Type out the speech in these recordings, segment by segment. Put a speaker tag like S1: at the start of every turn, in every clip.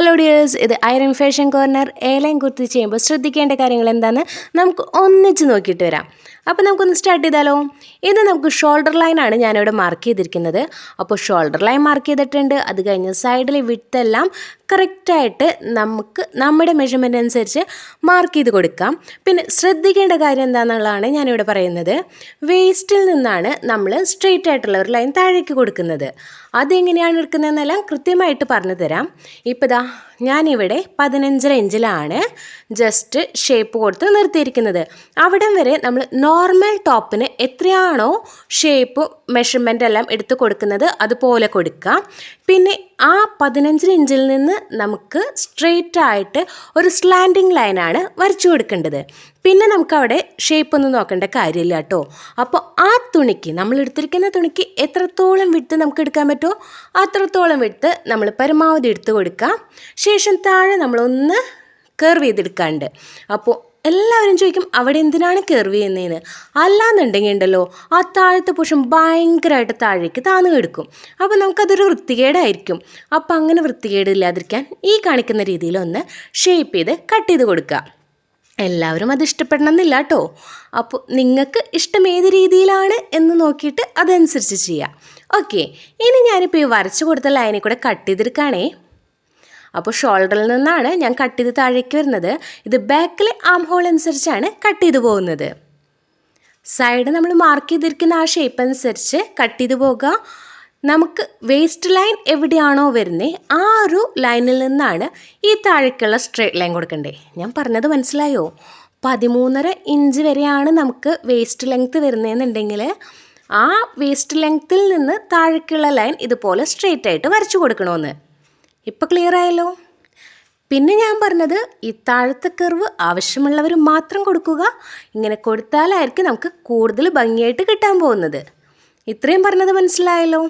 S1: Hello dears ഇത് iron fashion corner airline kurti ചെയ്യുമ്പോൾ ശ്രദ്ധിക്കേണ്ട കാര്യങ്ങൾ എന്താണെന്ന് നമുക്ക് ഒന്നിച്ച് നോക്കിയിട്ട് വരാം. അപ്പോൾ നമുക്കൊന്ന് സ്റ്റാർട്ട് ചെയ്താലോ? ഇത് നമുക്ക് ഷോൾഡർ ലൈനാണ് ഞാനിവിടെ മാർക്ക് ചെയ്തിരിക്കുന്നത്. അപ്പോൾ ഷോൾഡർ ലൈൻ മാർക്ക് ചെയ്തിട്ടുണ്ട്. അത് കഴിഞ്ഞ് സൈഡിൽ വിട്ടെല്ലാം കറക്റ്റായിട്ട് നമുക്ക് നമ്മുടെ മെഷർമെന്റ് അനുസരിച്ച് മാർക്ക് ചെയ്ത് കൊടുക്കാം. പിന്നെ ശ്രദ്ധിക്കേണ്ട കാര്യം എന്താണെന്നുള്ളതാണ് ഞാനിവിടെ പറയുന്നത്. വേസ്റ്റിൽ നിന്നാണ് നമ്മൾ സ്ട്രെയിറ്റ് ആയിട്ടുള്ള ഒരു ലൈൻ താഴേക്ക് കൊടുക്കുന്നത്. അതെങ്ങനെയാണ് എടുക്കുന്നതെന്നെല്ലാം കൃത്യമായിട്ട് പറഞ്ഞു തരാം. ഇപ്പോൾ ദാ ഞാനിവിടെ പതിനഞ്ചര ഇഞ്ചിലാണ് ജസ്റ്റ് ഷേപ്പ് കൊടുത്ത് നിർത്തിയിരിക്കുന്നത്. അവിടം വരെ നമ്മൾ നോർമൽ ടോപ്പിന് എത്രയാണോ ഷേപ്പ് മെഷർമെന്റ് എല്ലാം എടുത്ത് കൊടുക്കുന്നത്. അതുപോലെ കൊടുക്കുക പിന്നെ ആ പതിനഞ്ച് ഇഞ്ചിൽ നിന്ന് നമുക്ക് സ്ട്രെയിറ്റ് ആയിട്ട് ഒരു സ്ലാൻഡിങ് ലൈനാണ് വരച്ചു കൊടുക്കേണ്ടത്. പിന്നെ നമുക്ക് അവിടെ ഷേപ്പ് ഒന്നും നോക്കേണ്ട കാര്യമില്ല കേട്ടോ. അപ്പോൾ ആ തുണിക്ക് നമ്മൾ എടുത്തിരിക്കുന്ന തുണിക്ക് എത്രത്തോളം വിടുത്ത് നമുക്ക് എടുക്കാൻ പറ്റുമോ അത്രത്തോളം വിടുത്ത് നമ്മൾ പരമാവധി എടുത്ത് കൊടുക്കുക ശേഷം താഴെ നമ്മളൊന്ന് കർവ് ചെയ്തെടുക്കാണ്ട്. അപ്പോൾ എല്ലാവരും ചോദിക്കും അവിടെ എന്തിനാണ് കയറി ചെയ്യുന്നതെന്ന് അല്ലാന്നുണ്ടെങ്കിൽ ഉണ്ടല്ലോ ആ താഴത്തെ പുഷം ഭയങ്കരമായിട്ട് താഴേക്ക് താന്നു കിടക്കും. അപ്പോൾ നമുക്കതൊരു വൃത്തികേടായിരിക്കും. അപ്പോൾ അങ്ങനെ വൃത്തികേടില്ലാതിരിക്കാൻ ഈ കാണിക്കുന്ന രീതിയിൽ ഒന്ന് ഷേപ്പ് ചെയ്ത് കട്ട് ചെയ്ത് കൊടുക്കുക. എല്ലാവരും അത് ഇഷ്ടപ്പെടണമെന്നില്ല കേട്ടോ അപ്പോൾ നിങ്ങൾക്ക് ഇഷ്ടം ഏത് രീതിയിലാണ് എന്ന് നോക്കിയിട്ട് അതനുസരിച്ച് ചെയ്യാം. ഓക്കെ ഇനി ഞാനിപ്പോൾ ഈ വരച്ചു കൊടുത്ത ലൈനിൽ കൂടെ കട്ട് ചെയ്തെടുക്കുകയാണേ അപ്പോൾ ഷോൾഡറിൽ നിന്നാണ് ഞാൻ കട്ട് ചെയ്ത് താഴേക്ക് വരുന്നത്. ഇത് ബാക്കിലെ ആം ഹോൾ അനുസരിച്ചാണ് കട്ട് ചെയ്ത് പോകുന്നത്. സൈഡ് നമ്മൾ മാർക്ക് ചെയ്തിരിക്കുന്ന ആ ഷേപ്പ് അനുസരിച്ച് കട്ട് ചെയ്ത് പോകുക. നമുക്ക് വേസ്റ്റ് ലൈൻ എവിടെയാണോ വരുന്നത് ആ ഒരു ലൈനിൽ നിന്നാണ് ഈ താഴേക്കുള്ള സ്ട്രേറ്റ് ലൈൻ കൊടുക്കണ്ടേ. ഞാൻ പറഞ്ഞത് മനസ്സിലായോ? പതിമൂന്നര ഇഞ്ച് വരെയാണ് നമുക്ക് വേസ്റ്റ് ലെങ്ത്ത് വരുന്നതെന്നുണ്ടെങ്കിൽ ആ വേസ്റ്റ് ലെങ്ത്തിൽ നിന്ന് താഴേക്കുള്ള ലൈൻ ഇതുപോലെ സ്ട്രെയിറ്റ് ആയിട്ട് വരച്ചു കൊടുക്കണമെന്ന് ഇപ്പോൾ ക്ലിയർ ആയല്ലോ? പിന്നെ ഞാൻ പറഞ്ഞത് ഈ താഴത്തെ കർവ് ആവശ്യമുള്ളവർ മാത്രം കൊടുക്കുക. ഇങ്ങനെ കൊടുത്താലായിരിക്കും നമുക്ക് കൂടുതൽ ഭംഗിയായിട്ട് കിട്ടാൻ പോകുന്നത്. ഇത്രയും പറഞ്ഞത് മനസ്സിലായല്ലോ?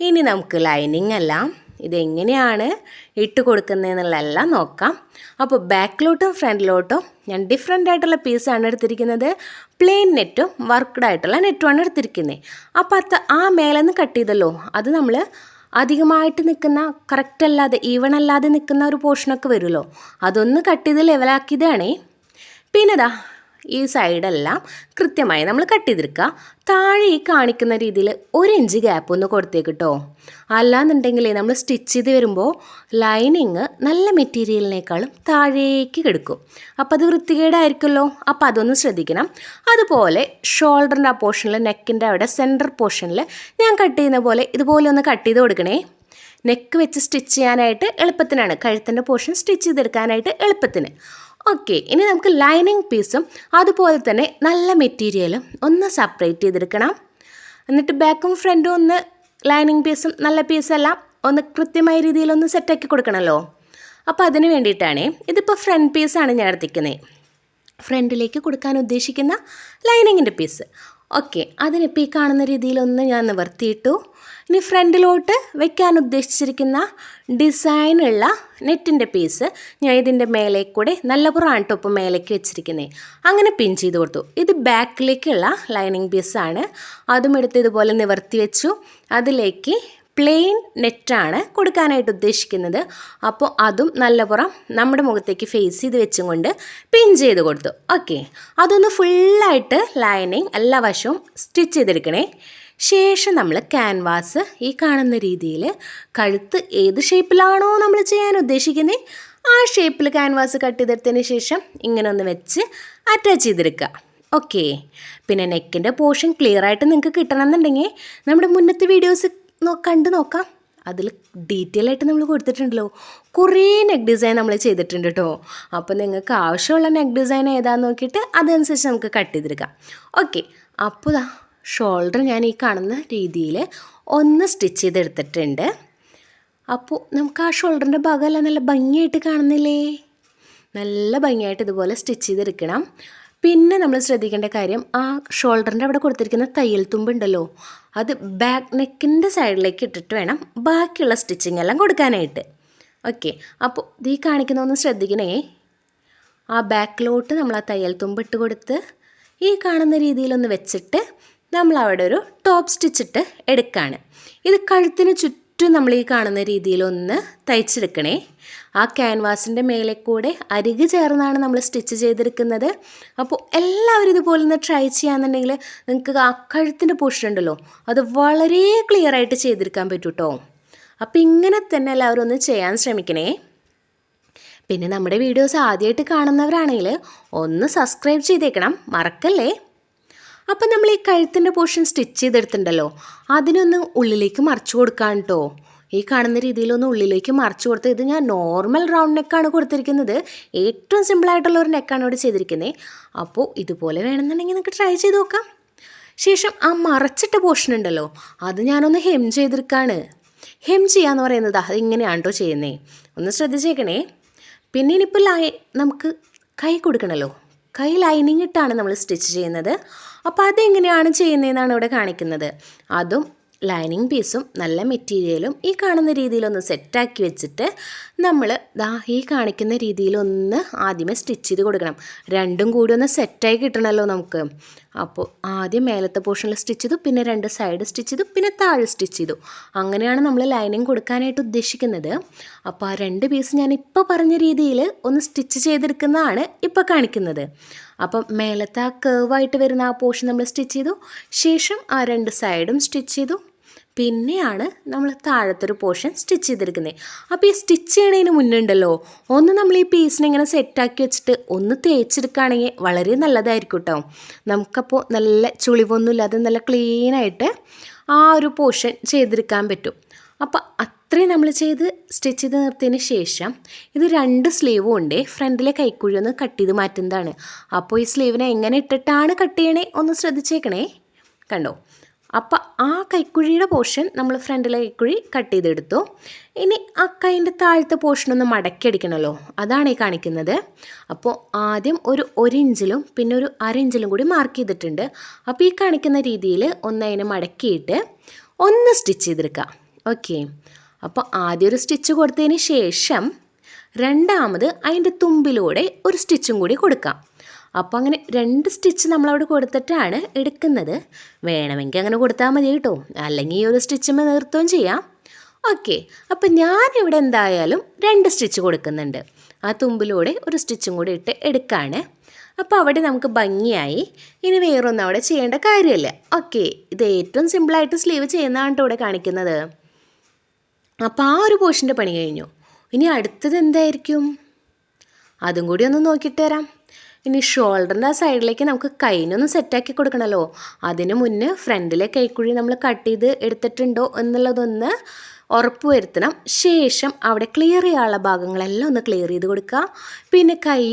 S1: ഇനി നമുക്ക് ലൈനിങ് എല്ലാം ഇതെങ്ങനെയാണ് ഇട്ട് കൊടുക്കുന്നതെന്നുള്ളതെല്ലാം നോക്കാം. അപ്പോൾ ബാക്കിലോട്ടും ഫ്രണ്ടിലോട്ടും ഞാൻ ഡിഫറെന്റ് ആയിട്ടുള്ള പീസാണ് എടുത്തിരിക്കുന്നത്. പ്ലെയിൻ നെറ്റും വർക്ക്ഡ് ആയിട്ടുള്ള നെറ്റുമാണ് എടുത്തിരിക്കുന്നത്. അപ്പോൾ അത് ആ മേലെന്ന് കട്ട് ചെയ്തല്ലോ. അത് നമ്മൾ അധികമായിട്ട് നിൽക്കുന്ന കറക്റ്റ് അല്ലാതെ ഈവൺ അല്ലാതെ നിൽക്കുന്ന ഒരു പോർഷനൊക്കെ വരുമല്ലോ. അതൊന്ന് കട്ട് ചെയ്ത് ലെവലാക്കിയതാണേ പിന്നെ ദാ ഈ സൈഡെല്ലാം കൃത്യമായി നമ്മൾ കട്ട് ചെയ്തെടുക്കുക താഴെ ഈ കാണിക്കുന്ന രീതിയിൽ ഒരു ഇഞ്ച് ഗ്യാപ്പ് ഒന്ന് കൊടുത്തേക്ക് കേട്ടോ അല്ലാന്നുണ്ടെങ്കിൽ നമ്മൾ സ്റ്റിച്ച് ചെയ്ത് വരുമ്പോൾ ലൈനിങ് നല്ല മെറ്റീരിയലിനേക്കാളും താഴേക്ക് കിടക്കും. അപ്പോൾ അത് വൃത്തികേടായിരിക്കുമല്ലോ. അപ്പോൾ അതൊന്ന് ശ്രദ്ധിക്കണം. അതുപോലെ ഷോൾഡറിന്റെ ആ പോർഷനിൽ നെക്കിന്റെ അവിടെ സെന്റർ പോർഷനിൽ ഞാൻ കട്ട് ചെയ്യുന്ന പോലെ ഇതുപോലെ ഒന്ന് കട്ട് ചെയ്ത് കൊടുക്കണേ. നെക്ക് വെച്ച് സ്റ്റിച്ച് ചെയ്യാനായിട്ട് എളുപ്പത്തിനാണ്. കഴുത്തിന്റെ പോർഷൻ സ്റ്റിച്ച് ചെയ്തെടുക്കാനായിട്ട് എളുപ്പത്തിന്. ഓക്കെ ഇനി നമുക്ക് ലൈനിങ് പീസും അതുപോലെ തന്നെ നല്ല മെറ്റീരിയലും ഒന്ന് സെപ്പറേറ്റ് ചെയ്തെടുക്കണം. എന്നിട്ട് ബാക്കും ഫ്രണ്ടും ഒന്ന് ലൈനിങ് പീസും നല്ല പീസെല്ലാം ഒന്ന് കൃത്യമായ രീതിയിൽ ഒന്ന് സെറ്റാക്കി കൊടുക്കണമല്ലോ അപ്പോൾ അതിന് വേണ്ടിയിട്ടാണ് ഇതിപ്പോൾ ഫ്രണ്ട് പീസാണ് ഞാൻ എടുത്തിരിക്കുന്നത് ഫ്രണ്ടിലേക്ക് കൊടുക്കാൻ ഉദ്ദേശിക്കുന്ന ലൈനിങ്ങിന്റെ പീസ് ഓക്കെ അതിനിപ്പോൾ ഈ കാണുന്ന രീതിയിലൊന്ന് ഞാൻ നിവർത്തിയിട്ടു. ഇനി ഫ്രണ്ടിലോട്ട് വെക്കാൻ ഉദ്ദേശിച്ചിരിക്കുന്ന ഡിസൈനുള്ള നെറ്റിന്റെ പീസ് ഞാൻ ഇതിന്റെ മേലെ കൂടെ നല്ല പുറാണ് ടോപ്പ് മേലേക്ക് വെച്ചിരിക്കുന്നത് അങ്ങനെ പിൻ ചെയ്ത് കൊടുത്തു. ഇത് ബാക്കിലേക്കുള്ള ലൈനിങ് പീസാണ് അതും എടുത്ത് ഇതുപോലെ നിവർത്തി വെച്ചു. അതിലേക്ക് പ്ലെയിൻ നെറ്റാണ് കൊടുക്കാനായിട്ട് ഉദ്ദേശിക്കുന്നത്. അപ്പോൾ അതും നല്ല പുറം നമ്മുടെ മുഖത്തേക്ക് ഫേസ് ചെയ്ത് വെച്ചും കൊണ്ട് പിൻ ചെയ്ത് കൊടുത്തു. ഓക്കെ അതൊന്ന് ഫുള്ളായിട്ട് ലൈനിങ് എല്ലാ വശവും സ്റ്റിച്ച് ചെയ്തെടുക്കണേ. ശേഷം നമ്മൾ ക്യാൻവാസ് ഈ കാണുന്ന രീതിയിൽ കഴുത്ത് ഏത് ഷേപ്പിലാണോ നമ്മൾ ചെയ്യാൻ ഉദ്ദേശിക്കുന്നത് ആ ഷേപ്പിൽ ക്യാൻവാസ് കട്ട് ചെയ്തെടുത്തതിന് ശേഷം ഇങ്ങനെ ഒന്ന് വെച്ച് അറ്റാച്ച് ചെയ്തെടുക്കുക. ഓക്കെ പിന്നെ നെക്കിന്റെ പോർഷൻ ക്ലിയർ ആയിട്ട് നിങ്ങൾക്ക് കിട്ടണമെന്നുണ്ടെങ്കിൽ നമ്മുടെ മുന്നത്തെ വീഡിയോസ് കണ്ട് നോക്കാം. അതിൽ ഡീറ്റെയിൽ ആയിട്ട് നമ്മൾ കൊടുത്തിട്ടുണ്ടല്ലോ. കുറേ നെക്ക് ഡിസൈൻ നമ്മൾ ചെയ്തിട്ടുണ്ട് കേട്ടോ അപ്പോൾ നിങ്ങൾക്ക് ആവശ്യമുള്ള നെക്ക് ഡിസൈൻ ഏതാണെന്ന് നോക്കിയിട്ട് അതനുസരിച്ച് നമുക്ക് കട്ട് ചെയ്തെടുക്കാം. ഓക്കെ അപ്പോൾ ഷോൾഡർ ഞാൻ ഈ കാണുന്ന രീതിയിൽ ഒന്ന് സ്റ്റിച്ച് ചെയ്തെടുത്തിട്ടുണ്ട്. അപ്പോൾ നമുക്ക് ആ ഷോൾഡറിന്റെ ഭാഗമെല്ലാം നല്ല ഭംഗിയായിട്ട് കാണുന്നില്ലേ? നല്ല ഭംഗിയായിട്ട് ഇതുപോലെ സ്റ്റിച്ച് ചെയ്തെടുക്കണം. പിന്നെ നമ്മൾ ശ്രദ്ധിക്കേണ്ട കാര്യം ആ ഷോൾഡറിന്റെ അവിടെ കൊടുത്തിരിക്കുന്ന തയ്യൽ തുമ്പുണ്ടല്ലോ അത് ബാക്ക് നെക്കിന്റെ സൈഡിലേക്ക് ഇട്ടിട്ട് വേണം ബാക്കിയുള്ള സ്റ്റിച്ചിങ് എല്ലാം കൊടുക്കാനായിട്ട്. ഓക്കെ അപ്പോൾ ഈ കാണിക്കുന്ന ഒന്ന് ശ്രദ്ധിക്കണേ. ആ ബാക്കിലോട്ട് നമ്മൾ ആ തയ്യൽ തുമ്പ് ഇട്ട് കൊടുത്ത് ഈ കാണുന്ന രീതിയിലൊന്ന് വെച്ചിട്ട് നമ്മൾ അവിടെ ഒരു ടോപ്പ് സ്റ്റിച്ചിട്ട് എടുക്കുകയാണ് ഇത് കഴുത്തിന് ചുറ്റും നമ്മൾ ഈ കാണുന്ന രീതിയിലൊന്ന് തയ്ച്ചെടുക്കണേ. ആ ക്യാൻവാസിന്റെ മേലെ കൂടെ അരികു ചേർന്നാണ് നമ്മൾ സ്റ്റിച്ച് ചെയ്തെടുക്കുന്നത്. അപ്പോൾ എല്ലാവരും ഇതുപോലെ ഒന്ന് ട്രൈ ചെയ്യാന്നുണ്ടെങ്കിൽ നിങ്ങൾക്ക് ആ കഴുത്തിന്റെ പോർഷൻ ഉണ്ടല്ലോ അത് വളരെ ക്ലിയർ ആയിട്ട് ചെയ്തെടുക്കാൻ പറ്റും കേട്ടോ അപ്പോൾ ഇങ്ങനെ തന്നെ എല്ലാവരും ഒന്ന് ചെയ്യാൻ ശ്രമിക്കണേ. പിന്നെ നമ്മുടെ വീഡിയോസ് ആദ്യമായിട്ട് കാണുന്നവരാണെങ്കിൽ ഒന്ന് സബ്സ്ക്രൈബ് ചെയ്തേക്കണം. മറക്കല്ലേ? അപ്പം നമ്മൾ ഈ കഴുത്തിന്റെ പോർഷൻ സ്റ്റിച്ച് ചെയ്തെടുത്തിട്ടുണ്ടല്ലോ അതിനൊന്ന് ഉള്ളിലേക്ക് മറിച്ചു കൊടുക്കാൻ കേട്ടോ ഈ കാണുന്ന രീതിയിലൊന്ന് ഉള്ളിലേക്ക് മറിച്ചു കൊടുത്ത് ഇത് ഞാൻ നോർമൽ റൗണ്ട് നെക്കാണ് കൊടുത്തിരിക്കുന്നത്. ഏറ്റവും സിമ്പിളായിട്ടുള്ള ഒരു നെക്കാണ് ഇവിടെ ചെയ്തിരിക്കുന്നത് അപ്പോൾ ഇതുപോലെ വേണമെന്നുണ്ടെങ്കിൽ നിങ്ങൾക്ക് ട്രൈ ചെയ്ത് നോക്കാം. ശേഷം ആ മറച്ചിട്ട പോർഷൻ ഉണ്ടല്ലോ അത് ഞാനൊന്ന് ഹെം ചെയ്തെടുക്കാണ് ഹെം ചെയ്യാന്ന് പറയുന്നത് അത് ഇങ്ങനെയാണ് കേട്ടോ ചെയ്യുന്നേ. ഒന്ന് ശ്രദ്ധിച്ചേക്കണേ. പിന്നെ ഇനിയിപ്പോൾ ലൈ നമുക്ക് കൈ കൊടുക്കണമല്ലോ കൈ ലൈനിങ് ഇട്ടാണ് നമ്മൾ സ്റ്റിച്ച് ചെയ്യുന്നത്. അപ്പോൾ അതെങ്ങനെയാണ് ചെയ്യുന്നതെന്നാണ് ഇവിടെ കാണിക്കുന്നത്. അതും ലൈനിങ് പീസും നല്ല മെറ്റീരിയലും ഈ കാണുന്ന രീതിയിലൊന്ന് സെറ്റാക്കി വെച്ചിട്ട് നമ്മൾ ദാ ഈ കാണിക്കുന്ന രീതിയിലൊന്ന് ആദ്യമേ സ്റ്റിച്ച് ചെയ്ത് കൊടുക്കണം. രണ്ടും കൂടി ഒന്ന് സെറ്റായി കിട്ടണമല്ലോ നമുക്ക്. അപ്പോൾ ആദ്യം മേലത്തെ പോർഷനിൽ സ്റ്റിച്ച് ചെയ്തു പിന്നെ രണ്ട് സൈഡ് സ്റ്റിച്ച് ചെയ്തു പിന്നെ താഴെ സ്റ്റിച്ച് ചെയ്തു. അങ്ങനെയാണ് നമ്മൾ ലൈനിങ് കൊടുക്കാനായിട്ട് ഉദ്ദേശിക്കുന്നത്. അപ്പോൾ ആ രണ്ട് പീസ് ഞാൻ ഇപ്പോൾ പറഞ്ഞ രീതിയിൽ ഒന്ന് സ്റ്റിച്ച് ചെയ്തെടുക്കുന്നതാണ് ഇപ്പോൾ കാണിക്കുന്നത്. അപ്പം മേലത്തെ ആ കേവായിട്ട് വരുന്ന ആ പോർഷൻ നമ്മൾ സ്റ്റിച്ച് ചെയ്തു. ശേഷം ആ രണ്ട് സൈഡും സ്റ്റിച്ച് ചെയ്തു. പിന്നെയാണ് നമ്മൾ താഴത്തെ ഒരു പോർഷൻ സ്റ്റിച്ച് ചെയ്തെടുക്കുന്നത്. അപ്പോൾ ഈ സ്റ്റിച്ച് ചെയ്യണതിന് മുന്നുണ്ടല്ലോ ഒന്ന് നമ്മൾ ഈ പീസിനെ ഇങ്ങനെ സെറ്റാക്കി വെച്ചിട്ട് ഒന്ന് തേച്ചെടുക്കുകയാണെങ്കിൽ വളരെ നല്ലതായിരിക്കും കേട്ടോ നമുക്കപ്പോൾ നല്ല ചുളിവൊന്നുമില്ലാതെ നല്ല ക്ലീനായിട്ട് ആ ഒരു പോർഷൻ ചെയ്തെടുക്കാൻ പറ്റും. അപ്പോൾ അത്രയും നമ്മൾ ചെയ്ത് സ്റ്റിച്ച് ചെയ്ത് നിർത്തിയതിന് ശേഷം ഇത് രണ്ട് സ്ലീവും ഉണ്ട്. ഫ്രണ്ടിലെ കൈക്കുഴി ഒന്ന് കട്ട് ചെയ്ത് മാറ്റുന്നതാണ്. അപ്പോൾ ഈ സ്ലീവിനെ എങ്ങനെ ഇട്ടിട്ടാണ് കട്ട് ചെയ്യണേ? ഒന്ന് ശ്രദ്ധിച്ചേക്കണേ. കണ്ടോ? അപ്പോൾ ആ കൈക്കുഴിയുടെ പോർഷൻ നമ്മൾ ഫ്രണ്ടിലെ കൈക്കുഴി കട്ട് ചെയ്തെടുത്തു. ഇനി ആ കൈന്റെ താഴത്തെ പോർഷൻ ഒന്ന് മടക്കി അടിക്കണമല്ലോ അതാണ് ഈ കാണിക്കുന്നത്. അപ്പോൾ ആദ്യം ഒരു ഒരിഞ്ചിലും പിന്നെ ഒരു അര ഇഞ്ചിലും കൂടി മാർക്ക് ചെയ്തിട്ടുണ്ട്. അപ്പോൾ ഈ കാണിക്കുന്ന രീതിയിൽ ഒന്ന് അതിനെ മടക്കിയിട്ട് ഒന്ന് സ്റ്റിച്ച് ചെയ്തെടുക്കുക ഓക്കെ അപ്പോൾ ആദ്യം ഒരു സ്റ്റിച്ച് കൊടുത്തതിന് ശേഷം രണ്ടാമത് അതിന്റെ തുമ്പിലൂടെ ഒരു സ്റ്റിച്ചും കൂടി കൊടുക്കാം. അപ്പോൾ അങ്ങനെ രണ്ട് സ്റ്റിച്ച് നമ്മളവിടെ കൊടുത്തിട്ടാണ് എടുക്കുന്നത്. വേണമെങ്കിൽ അങ്ങനെ കൊടുത്താൽ മതി കേട്ടോ. അല്ലെങ്കിൽ ഈ ഒരു സ്റ്റിച്ചുമ്മ നിർത്തുകയും ചെയ്യാം. ഓക്കെ. അപ്പം ഞാനിവിടെ എന്തായാലും രണ്ട് സ്റ്റിച്ച് കൊടുക്കുന്നുണ്ട്. ആ തുമ്പിലൂടെ ഒരു സ്റ്റിച്ചും കൂടി ഇട്ട് എടുക്കുകയാണ് അപ്പോൾ അവിടെ നമുക്ക് ഭംഗിയായി ഇനി വേറൊന്നും അവിടെ ചെയ്യേണ്ട കാര്യമില്ല. ഓക്കെ. ഇത് ഏറ്റവും സിമ്പിളായിട്ട് സ്ലീവ് ചെയ്യുന്നതാണ് ഇവിടെ കാണിക്കുന്നത്. അപ്പോൾ ആ ഒരു പോർഷന്റെ പണി കഴിഞ്ഞു. ഇനി അടുത്തത് എന്തായിരിക്കും? അതും കൂടി ഒന്ന് നോക്കിയിട്ട് തരാം ഇനി ഷോൾഡറിന്റെ ആ സൈഡിലേക്ക് നമുക്ക് കൈനൊന്ന് സെറ്റാക്കി കൊടുക്കണമല്ലോ അതിന് മുന്നേ ഫ്രണ്ടിലെ കൈക്കുഴി നമ്മൾ കട്ട് ചെയ്ത് എടുത്തിട്ടുണ്ടോ എന്നുള്ളതൊന്ന് ഉറപ്പ് വരുത്തണം. ശേഷം അവിടെ ക്ലിയർ ചെയ്യാനുള്ള ഭാഗങ്ങളെല്ലാം ഒന്ന് ക്ലിയർ ചെയ്ത് കൊടുക്കുക. പിന്നെ കൈ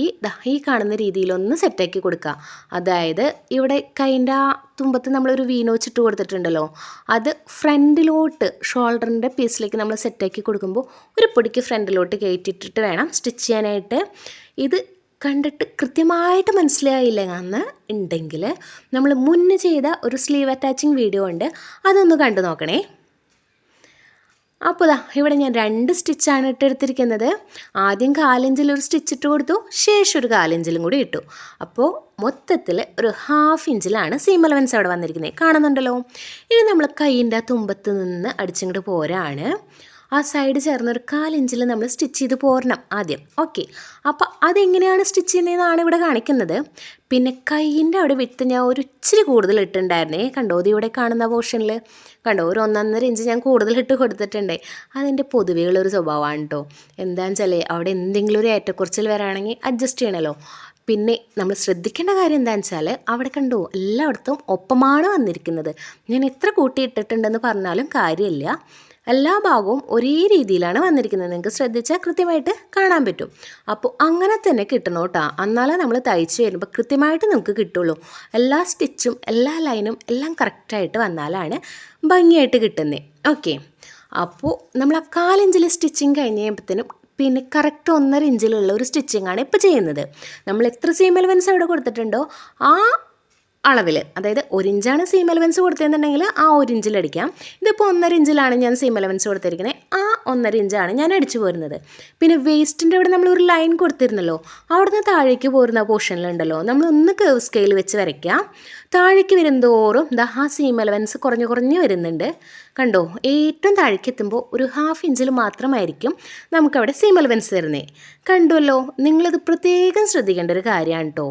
S1: ഈ കാണുന്ന രീതിയിലൊന്ന് സെറ്റാക്കി കൊടുക്കുക. അതായത് ഇവിടെ കൈന്റെ ആ തുമ്പത്ത് നമ്മളൊരു വീനോച്ചിട്ട് കൊടുത്തിട്ടുണ്ടല്ലോ. അത് ഫ്രണ്ടിലോട്ട് ഷോൾഡറിന്റെ പീസിലേക്ക് നമ്മൾ സെറ്റാക്കി കൊടുക്കുമ്പോൾ ഒരു പൊടിക്ക് ഫ്രണ്ടിലോട്ട് കയറ്റിയിട്ടിട്ട് വേണം സ്റ്റിച്ച് ചെയ്യാനായിട്ട്. ഇത് കണ്ടിട്ട് കൃത്യമായിട്ട് മനസ്സിലായില്ല എന്ന് ഉണ്ടെങ്കിൽ നമ്മൾ മുന്നേ ചെയ്ത ഒരു സ്ലീവ് അറ്റാച്ചിങ് വീഡിയോ ഉണ്ട്. അതൊന്ന് കണ്ടു നോക്കണേ. അപ്പോൾ ഇവിടെ ഞാൻ രണ്ട് സ്റ്റിച്ചാണ് ഇട്ടെടുത്തിരിക്കുന്നത്. ആദ്യം കാലിഞ്ചിൽ ഒരു സ്റ്റിച്ച് ഇട്ട് കൊടുത്തു ശേഷം ഒരു കാലിഞ്ചിലും കൂടി ഇട്ടു. അപ്പോൾ മൊത്തത്തിൽ ഒരു ഹാഫ് ഇഞ്ചിലാണ് സീം അലവൻസ് അവിടെ വന്നിരിക്കുന്നത്. കാണുന്നുണ്ടല്ലോ? ഇനി നമ്മൾ കൈയിന്റെ തുമ്പത്ത് നിന്ന് അടിച്ചിങ്ങോട്ട് പോരാണ്. ആ സൈഡ് ചേർന്ന് ഒരു കാലിഞ്ചിൽ നമ്മൾ സ്റ്റിച്ച് ചെയ്ത് പോരണം ആദ്യം. ഓക്കെ അപ്പോൾ അതെങ്ങനെയാണ് സ്റ്റിച്ച് ചെയ്യുന്നതെന്നാണ് ഇവിടെ കാണിക്കുന്നത്. പിന്നെ കൈയിന്റെ അവിടെ വിട്ട് ഞാൻ ഒരു ഇച്ചിരി കൂടുതൽ ഇട്ടിട്ടുണ്ടായിരുന്നേ. കണ്ടോ? ഇത് ഇവിടെ കാണുന്ന പോർഷനിൽ കണ്ടോ? ഒരു ഒന്നൊന്നര ഇഞ്ച് ഞാൻ കൂടുതൽ ഇട്ട് കൊടുത്തിട്ടുണ്ട്. അതെന്റെ പൊതുവെയുള്ളൊരു സ്വഭാവമാണ് കേട്ടോ എന്താണെന്ന് വെച്ചാൽ അവിടെ എന്തെങ്കിലും ഒരു ഏറ്റക്കുറച്ചിൽ വരാണെങ്കിൽ അഡ്ജസ്റ്റ് ചെയ്യണമല്ലോ പിന്നെ നമ്മൾ ശ്രദ്ധിക്കേണ്ട കാര്യം എന്താണെന്ന് വെച്ചാൽ അവിടെ കണ്ടോ? എല്ലായിടത്തും ഒപ്പമാണ് വന്നിരിക്കുന്നത്. ഞാൻ എത്ര കൂട്ടി കൂട്ടിയിട്ടിട്ടുണ്ടെന്ന് പറഞ്ഞാലും കാര്യമില്ല. എല്ലാ ഭാഗവും ഒരേ രീതിയിലാണ് വന്നിരിക്കുന്നത്. നിങ്ങൾക്ക് ശ്രദ്ധിച്ചാൽ കൃത്യമായിട്ട് കാണാൻ പറ്റും. അപ്പോൾ അങ്ങനെ തന്നെ കിട്ടണം കേട്ടോ. എന്നാലേ നമ്മൾ തയ്ച്ച് വരുമ്പോൾ കൃത്യമായിട്ട് നമുക്ക് കിട്ടുള്ളൂ. എല്ലാ സ്റ്റിച്ചും എല്ലാ ലൈനും എല്ലാം കറക്റ്റായിട്ട് വന്നാലാണ് ഭംഗിയായിട്ട് കിട്ടുന്നത് ഓക്കെ. അപ്പോൾ നമ്മൾ ആ കാലിഞ്ചിൽ സ്റ്റിച്ചിങ് കഴിഞ്ഞ് കഴിയുമ്പോഴത്തേനും പിന്നെ കറക്റ്റ് ഒന്നര ഇഞ്ചിലുള്ള ഒരു സ്റ്റിച്ചിങ്ങാണ് ഇപ്പോൾ ചെയ്യുന്നത്. നമ്മൾ എത്ര സീം എലവൻസ് അവിടെ കൊടുത്തിട്ടുണ്ടോ? ആ അളവിൽ അതായത് ഒരു ഇഞ്ചാണ് സീം അലവൻസ് കൊടുത്തതെന്നുണ്ടെങ്കിൽ ആ ഒരു ഇഞ്ചിൽ അടിക്കാം. ഇതിപ്പോൾ ഒന്നര ഇഞ്ചിലാണ് ഞാൻ സീം അലവൻസ് കൊടുത്തിരിക്കുന്നത് ആ ഒന്നര ഇഞ്ചാണ് ഞാൻ അടിച്ചു പോരുന്നത്. പിന്നെ വേസ്റ്റിന്റെ അവിടെ നമ്മൾ ഒരു ലൈൻ കൊടുത്തിരുന്നല്ലോ. അവിടുന്ന് താഴേക്ക് പോരുന്ന പോർഷനിലുണ്ടല്ലോ നമ്മൾ ഒന്ന് കേവ് സ്കെയിൽ വെച്ച് വരയ്ക്കാം താഴേക്ക് വരുന്തോറും ദ ആ സീം അലവൻസ് കുറഞ്ഞു കുറഞ്ഞ് വരുന്നുണ്ട്. കണ്ടോ? ഏറ്റവും താഴേക്ക് എത്തുമ്പോൾ ഒരു ഹാഫ് ഇഞ്ചിൽ മാത്രമായിരിക്കും നമുക്കവിടെ സീം അലവൻസ് തരുന്നത് കണ്ടുവല്ലോ? നിങ്ങളിത് പ്രത്യേകം ശ്രദ്ധിക്കേണ്ട ഒരു കാര്യമാണ് കേട്ടോ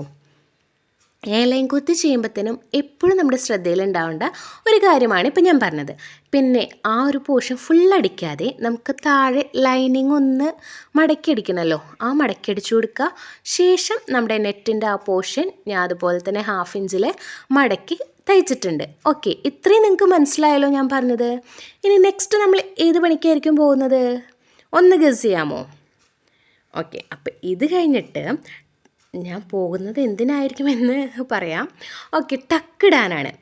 S1: ഏലയും കുത്തി ചെയ്യുമ്പോഴത്തേനും എപ്പോഴും നമ്മുടെ ശ്രദ്ധയിലുണ്ടാവേണ്ട ഒരു കാര്യമാണ് ഇപ്പം ഞാൻ പറഞ്ഞത്. പിന്നെ ആ ഒരു പോർഷൻ ഫുൾ അടിക്കാതെ നമുക്ക് താഴെ ലൈനിങ് ഒന്ന് മടക്കി അടിക്കണമല്ലോ ആ മടക്കി അടിച്ചു കൊടുക്കുക. ശേഷം നമ്മുടെ നെറ്റിന്റെ ആ പോർഷൻ ഞാൻ അതുപോലെ തന്നെ ഹാഫ് ഇഞ്ചിൽ മടക്കി തയ്ച്ചിട്ടുണ്ട്. ഓക്കെ ഇത്രയും നിങ്ങൾക്ക് മനസ്സിലായല്ലോ ഞാൻ പറഞ്ഞത്. ഇനി നെക്സ്റ്റ് നമ്മൾ ഏത് പണിക്കായിരിക്കും പോകുന്നത്? ഒന്ന് ഗസ് ചെയ്യാമോ? ഓക്കെ അപ്പം ഇത് കഴിഞ്ഞിട്ട് ഞാൻ പോകുന്നത് എന്തിനായിരിക്കുമെന്ന് പറയാം. ഓക്കെ ടക്കിടാനാണ്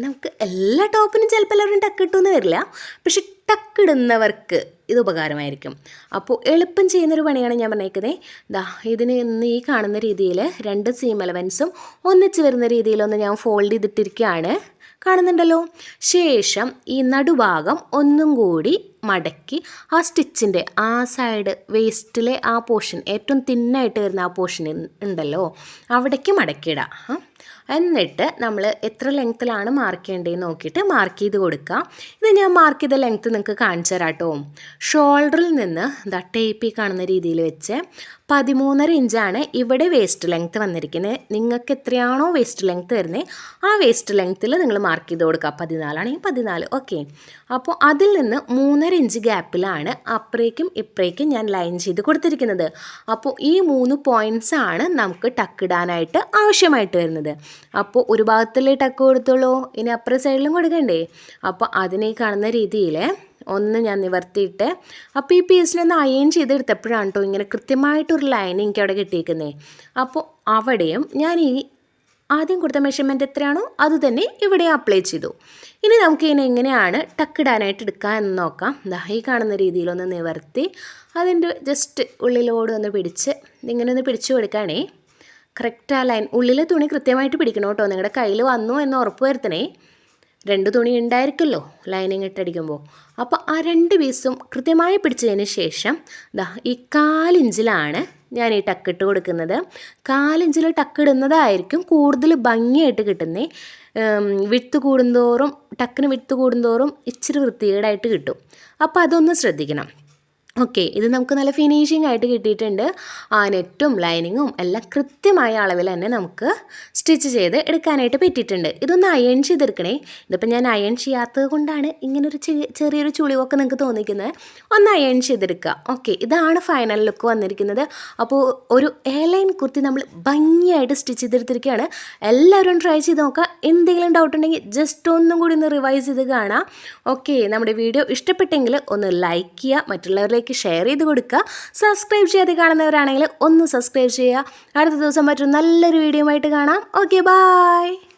S1: നമുക്ക് എല്ലാ ടോപ്പിനും ചിലപ്പോൾ എല്ലാവരും ടക്കിട്ടൊന്നും വരില്ല. പക്ഷെ ടക്കിടുന്നവർക്ക് ഇത് ഉപകാരമായിരിക്കും. അപ്പോൾ എളുപ്പം ചെയ്യുന്നൊരു പണിയാണ് ഞാൻ പറഞ്ഞേക്കുന്നത് ദാ ഇതിന് ഇന്ന് ഈ കാണുന്ന രീതിയിൽ രണ്ട് സീം അലവൻസും ഒന്നിച്ച് വരുന്ന രീതിയിലൊന്ന് ഞാൻ ഫോൾഡ് ചെയ്തിട്ടിരിക്കുകയാണ്. കാണുന്നുണ്ടല്ലോ ശേഷം ഈ നടുഭാഗം ഒന്നും കൂടി മടക്കി ആ സ്റ്റിച്ചിന്റെ ആ സൈഡ് വേസ്റ്റിലെ ആ പോർഷൻ ഏറ്റവും തിന്നായിട്ട് വരുന്ന ആ പോർഷൻ ഉണ്ടല്ലോ അവിടേക്ക് മടക്കിയിടാം. എന്നിട്ട് നമ്മൾ എത്ര ലെങ്ത്തിലാണ് മാർക്ക് ചെയ്യേണ്ടതെന്ന് നോക്കിയിട്ട് മാർക്ക് ചെയ്ത് കൊടുക്കുക ഇത് ഞാൻ മാർക്ക് ചെയ്ത ലെങ്ത്ത് നിങ്ങൾക്ക് കാണിച്ചു തരാം കേട്ടോ ഷോൾഡറിൽ നിന്ന് ദാ ടേപ്പി കാണുന്ന രീതിയിൽ വെച്ച് പതിമൂന്നര ഇഞ്ചാണ് ഇവിടെ വേസ്റ്റ് ലെങ്ത്ത് വന്നിരിക്കുന്നത് നിങ്ങൾക്ക് എത്രയാണോ വേസ്റ്റ് ലെങ്ത്ത് വരുന്നത് ആ വേസ്റ്റ് ലെങ്ത്തിൽ നിങ്ങൾ മാർക്ക് ചെയ്ത് കൊടുക്കുക പതിനാലാണെങ്കിൽ പതിനാല്. ഓക്കെ അപ്പോൾ അതിൽ നിന്ന് മൂന്നര ഇഞ്ച് ഗ്യാപ്പിലാണ് അപ്പുറേക്കും ഇപ്പുറേക്കും ഞാൻ ലൈൻ ചെയ്ത് കൊടുത്തിരിക്കുന്നത്. അപ്പോൾ ഈ മൂന്ന് പോയിന്റ്സ് ആണ് നമുക്ക് ടക്കിടാനായിട്ട് ആവശ്യമായിട്ട് വരുന്നത്. അപ്പോൾ ഒരു ഭാഗത്തല്ലേ ടക്ക് കൊടുത്തുള്ളൂ? ഇനി അപ്പുറ സൈഡിലും കൊടുക്കണ്ടേ? അപ്പോൾ അതിനെ കാണുന്ന രീതിയിൽ ഒന്ന് ഞാൻ നിവർത്തിയിട്ട് അപ്പോൾ ഈ പീസിനൊന്ന് അയൺ ചെയ്തെടുത്തപ്പോഴാണ് കേട്ടോ ഇങ്ങനെ കൃത്യമായിട്ടൊരു ലൈൻ എനിക്ക് അവിടെ കിട്ടിയിരിക്കുന്നത് അപ്പോൾ അവിടെയും ഞാൻ ഈ ആദ്യം കൊടുത്ത മെഷർമെന്റ് എത്രയാണോ അത് തന്നെ ഇവിടെ അപ്ലൈ ചെയ്തു. ഇനി നമുക്ക് ഇതിനെ എങ്ങനെയാണ് ടക്കിടാനായിട്ട് എടുക്കുക എന്ന് നോക്കാം. ദഹി കാണുന്ന രീതിയിലൊന്ന് നിവർത്തി അതിന്റെ ജസ്റ്റ് ഉള്ളിലോട് ഒന്ന് പിടിച്ച് ഇങ്ങനെ ഒന്ന് പിടിച്ചു കൊടുക്കുകയാണേ കറക്റ്റ് ആ ലൈൻ ഉള്ളിലെ തുണി കൃത്യമായിട്ട് പിടിക്കണം കേട്ടോ. നിങ്ങളുടെ കയ്യിൽ വന്നു എന്ന് ഉറപ്പ് വരുത്തണേ. രണ്ട് തുണി ഉണ്ടായിരിക്കുമല്ലോ ലൈനിങ് ഇട്ടടിക്കുമ്പോൾ അപ്പോൾ ആ രണ്ട് പീസും കൃത്യമായി പിടിച്ചതിന് ശേഷം ദാ ഈ കാലിഞ്ചിലാണ് ഞാൻ ഈ ടക്കിട്ട് കൊടുക്കുന്നത്. കാലിഞ്ചിൽ ടക്കിടുന്നതായിരിക്കും കൂടുതൽ ഭംഗിയായിട്ട് കിട്ടുന്നേ. വിത്ത് കൂടുന്തോറും ടക്കിന് വിത്ത് കൂടുന്തോറും ഇച്ചിരി വൃത്തികേടായിട്ട് കിട്ടും. അപ്പോൾ അതൊന്ന് ശ്രദ്ധിക്കണം. ഓക്കെ ഇത് നമുക്ക് നല്ല ഫിനിഷിംഗ് ആയിട്ട് കിട്ടിയിട്ടുണ്ട്. ആ നെറ്റും ലൈനിങ്ങും എല്ലാം കൃത്യമായ അളവിൽ തന്നെ നമുക്ക് സ്റ്റിച്ച് ചെയ്ത് എടുക്കാനായിട്ട് പറ്റിയിട്ടുണ്ട്. ഇതൊന്ന് അയൺ ചെയ്തെടുക്കണേ. ഇതിപ്പോൾ ഞാൻ അയൺ ചെയ്യാത്തത് കൊണ്ടാണ് ഇങ്ങനൊരു ചെറിയൊരു ചുളിവൊക്കെ നിങ്ങൾക്ക് തോന്നിക്കുന്നത്. ഒന്ന് അയൺ ചെയ്തെടുക്കുക. ഓക്കെ ഇതാണ് ഫൈനൽ ലുക്ക് വന്നിരിക്കുന്നത്. അപ്പോൾ ഒരു എയർലൈൻ കുർത്തി നമ്മൾ ഭംഗിയായിട്ട് സ്റ്റിച്ച് ചെയ്തെടുത്തിരിക്കുകയാണ്. എല്ലാവരും ട്രൈ ചെയ്ത് നോക്കുക. എന്തെങ്കിലും ഡൗട്ട് ഉണ്ടെങ്കിൽ ജസ്റ്റ് ഒന്നും കൂടി ഒന്ന് റിവൈസ് ചെയ്ത് കാണാം. ഓക്കെ നമ്മുടെ വീഡിയോ ഇഷ്ടപ്പെട്ടെങ്കിൽ ഒന്ന് ലൈക്ക് ചെയ്യുക. മറ്റുള്ളവരിലേക്ക് ഷെയർ ചെയ്ത് കൊടുക്കുക. സബ്സ്ക്രൈബ് ചെയ്യാതെ കാണുന്നവരാണെങ്കിൽ ഒന്ന് സബ്സ്ക്രൈബ് ചെയ്യുക. അടുത്ത ദിവസം മറ്റൊരു നല്ലൊരു വീഡിയോ ആയിട്ട് കാണാം. Okay bye